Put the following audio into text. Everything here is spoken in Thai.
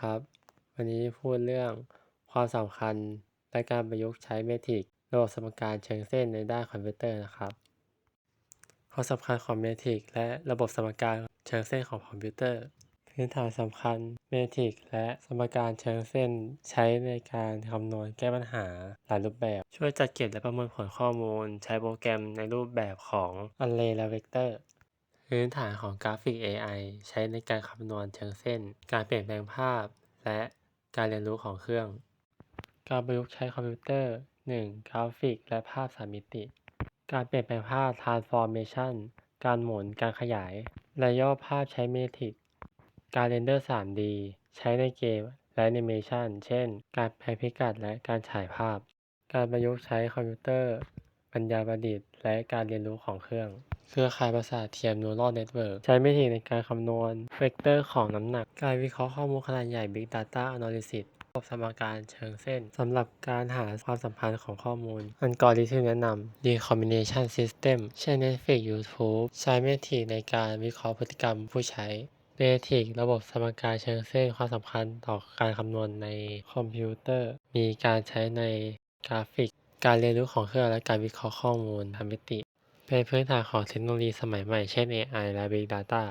ครับ วันนี้พูดเรื่องความสำคัญและการประยุกต์ใช้เมทริกระบบสมการเชิงเส้นในด้านคอมพิวเตอร์นะครับ ความสำคัญของเมทริกและระบบสมการเชิงเส้นของคอมพิวเตอร์ พื้นฐานสำคัญเมทริกและสมการเชิงเส้นใช้ในการคำนวณแก้ปัญหาหลายรูปแบบ ช่วยจัดเก็บและประมวลผลข้อมูล ใช้โปรแกรมในรูปแบบของ Array และ Vector พื้นฐานของกราฟิก AI ใช้ในการคำนวณเชิงเส้น การเปลี่ยนแปลงภาพ และการเรียนรู้ของเครื่อง การประยุกต์ใช้คอมพิวเตอร์ 1. กราฟิก และภาพ3มิติ การเปลี่ยนแปลงภาพ Transformation การหมุน การขยาย และย่อภาพใช้เมทริก การเรนเดอร์ 3D ใช้ในเกมและแอนิเมชันเช่น การแปลพิกัดและการฉายภาพ การประยุกต์ใช้คอมพิวเตอร์ ปัญญาประดิษฐ์ และการเรียนรู้ของเครื่อง เครือข่ายประสาทเทียม Neural Network ใช้เมทริกในการคำนวณเวกเตอร์ของน้ำหนัก การวิเคราะห์ข้อมูลขนาดใหญ่ Big Data Analysis ระบบสมการเชิงเส้นสำหรับการหาความสัมพันธ์ของข้อมูล อัลกอริทึมแนะนำ Recombination System เช่น Netflix YouTube ใช้เมทริกในการวิเคราะห์พฤติกรรมผู้ใช้เมทริกระบบสมการเชิงเส้นความสำคัญต่อการคำนวณในคอมพิวเตอร์ มีการใช้ในกราฟิก การเรียนรู้ของเครื่องและการวิเคราะห์ข้อมูลทางมิติ เป็นพื้นฐานของเทคโนโลยีสมัยใหม่ เช่น AI และ Big Data